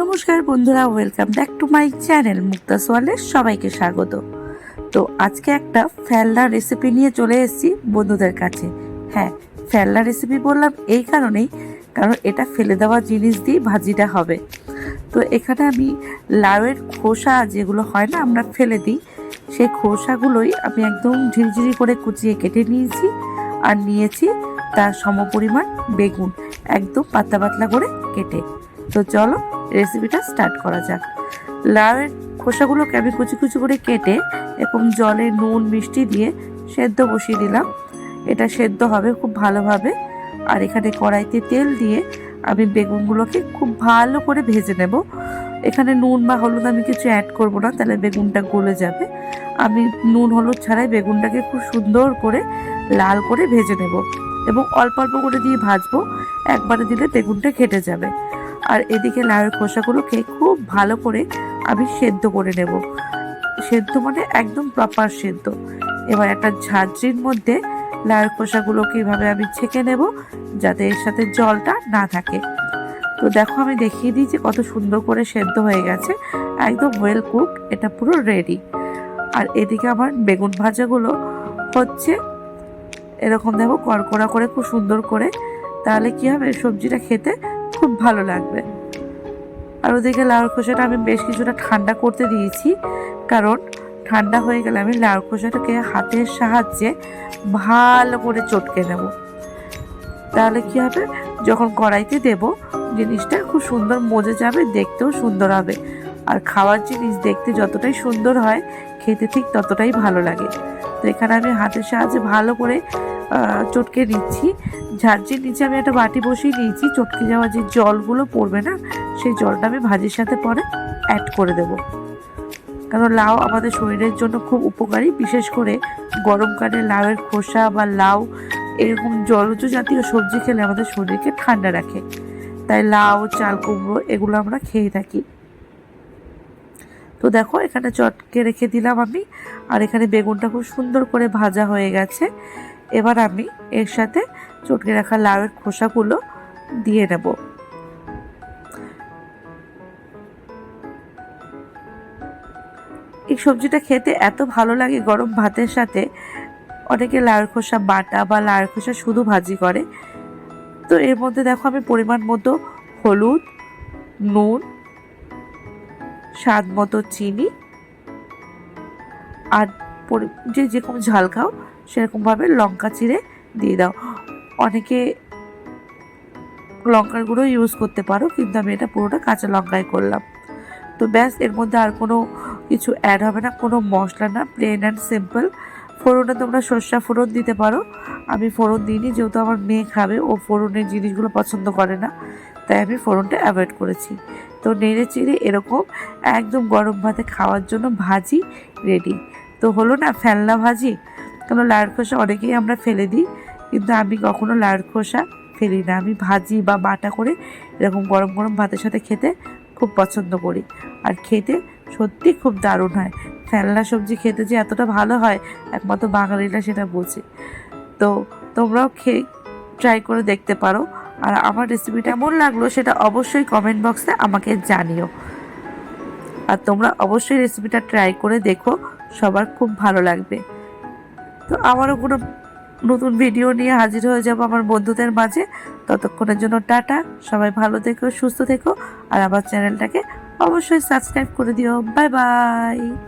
নমস্কার বন্ধুরা welcome back to my channel Mukta সোয়ালের সবাইকে স্বাগত। তো আজকে একটা ফেলনা রেসিপি নিয়ে চলে এসেছি বন্ধুদের কাছে। হ্যাঁ ফেলনা রেসিপি বললাম এই কারণেই, কারণ এটা ফেলে দেওয়া জিনিস দিয়ে ভাজিটা হবে। তো এখানে আমি লাউয়ের খোসা যেগুলো হয় না, আমরা ফেলে দিই, সেই খোসাগুলোই আমি একদম ঝিরিঝিরি করে কুচিয়ে কেটে নিয়েছি আর নিয়েছি তার সমপরিমাণ বেগুন, একদম পাতলা পাতলা করে কেটে। তো চলো রেসিপিটা স্টার্ট করা যাক। লাউয়ের খোসাগুলোকে আমি কুচি কুচি করে কেটে এরকম জলে নুন, মিষ্টি দিয়ে সেদ্ধ বসিয়ে দিলাম। এটা সেদ্ধ হবে খুব ভালোভাবে। আর এখানে কড়াইতে তেল দিয়ে আমি বেগুনগুলোকে খুব ভালো করে ভেজে নেব। এখানে নুন বা হলুদ আমি কিছু অ্যাড করব না, তাহলে বেগুনটা গলে যাবে। আমি নুন, হলুদ ছাড়াই বেগুনটাকে খুব সুন্দর করে লাল করে ভেজে নেব। এবং অল্প অল্প করে দিয়ে ভাজবো। একবারে দিলে বেগুনটা ঘেটে যাবে। আর এদিকে লাউয়ের খোসাগুলোকে খুব ভালো করে আমি সেদ্ধ করে নেব। সেদ্ধ মানে একদম প্রপার সেদ্ধ। এবার একটা ঝাঁঝরির মধ্যে লাউয়ের খোসাগুলোকে এভাবে আমি ছেঁকে নেব যাতে এর সাথে জলটা না থাকে। তো দেখো আমি দেখিয়ে দিই যে কত সুন্দর করে সেদ্ধ হয়ে গেছে। একদম ওয়েল কুক এটা পুরো রেডি আর এদিকে আমার বেগুন ভাজাগুলো হচ্ছে এরকম দেখো কড়কড়া করে খুব সুন্দর করে। তাহলে কি হবে? সবজিটা খেতে খুব ভালো লাগবে। আর ওদিকে লাউর খোসাটা আমি বেশ কিছুটা ঠান্ডা করতে দিয়েছি। কারণ ঠান্ডা হয়ে গেলে আমি লাউর খোসাটাকে হাতের সাহায্যে ভালো করে চটকে নেব। তাহলে কি হবে? যখন কড়াইতে দেব, জিনিসটা খুব সুন্দর মজে যাবে, দেখতেও সুন্দর হবে। আর খাওয়ার জিনিস দেখতে যতটাই সুন্দর হয়, খেতে ঠিক ততটাই ভালো লাগে। তো এখানে আমি হাতের সাহায্যে ভালো করে চটকে নিচ্ছি। ঝাঁঝরির নিচে আমি একটা বাটি বসিয়ে নিয়েছি। চটকে যাওয়া যে জলগুলো পড়বে না, সেই জলটা আমি ভাজির সাথে পরে অ্যাড করে দেব। কারণ লাউ আমাদের শরীরের জন্য খুব উপকারী, বিশেষ করে গরমকালে লাউয়ের খোসা বা লাউ, এরকম জলজ জাতীয় সবজি খেলে আমাদের শরীরকে ঠান্ডা রাখে। তাই লাউ, চাল, কুমড়ো, এগুলো আমরা খেয়ে থাকি। তো দেখো, এখানে চটকে রেখে দিলাম আমি। আর এখানে বেগুনটা খুব সুন্দর করে ভাজা হয়ে গেছে। এবার আমি এর সাথে চটকে রাখা লাউয়ের খোসাগুলো দিয়ে নেব। এই সবজিটা খেতে এত ভালো লাগে গরম ভাতের সাথে। অনেকে লাউয়ের খোসা বাটা বা লাউয়ের খোসা শুধু ভাজি করে। তো এর মধ্যে দেখো আমি পরিমাণ মতো হলুদ, নুন স্বাদ মতো চিনি আর যে যেরকম ঝাল খাও, সেরকমভাবে লঙ্কা চিড়ে দিয়ে দাও। অনেকে লঙ্কার গুঁড়ো ইউজ করতে পারো, কিন্তু আমি এটা পুরোটা কাঁচা লঙ্কায় করলাম। তো ব্যাস, এর মধ্যে আর কোনো কিছু অ্যাড হবে না, কোনো মশলা না প্লেন অ্যান্ড সিম্পল ফোড়নে তোমরা সর্ষা ফোড়ন দিতে পারো। আমি ফোড়ন দিইনি, যেহেতু আমার মেয়ে খাবে, ও ফোড়নের জিনিসগুলো পছন্দ করে না। তাই আমি ফোড়নটা অ্যাভয়েড করেছি। তো নেড়ে চিড়ে এরকম একদম গরম ভাতে খাওয়ার জন্য ভাজি রেডি তো হলো না ফেলনা ভাজি? কারণ লাউয়ের খোসা অনেকেই আমরা ফেলে দিই, কিন্তু আমি কখনো লাউয়ের খোসা ফেলি না। আমি ভাজি বা বাটা করে এরকম গরম গরম ভাতের সাথে খেতে খুব পছন্দ করি। আর খেতে সত্যি খুব দারুণ হয়। ফেলনা সবজি খেতে যে এতটা ভালো হয়, একমাত্র বাঙালিরা সেটা বোঝে। তো তোমরাও খেয়ে ট্রাই করে দেখতে পারো। আর আমার রেসিপিটা কেমন লাগল সেটা অবশ্যই কমেন্ট বক্সে আমাকে জানিও। আর তোমরা অবশ্যই রেসিপিটা ট্রাই করে দেখো, সবার খুব ভালো লাগবে। তো আমারও কোনো নতুন ভিডিও নিয়ে হাজির হয়ে যাব আমার বন্ধুদের মাঝে। ততক্ষণের জন্য টাটা, সবাই ভালো থেকো, সুস্থ থেকো, আর আমার চ্যানেলটাকে অবশ্যই সাবস্ক্রাইব করে দিও। Bye bye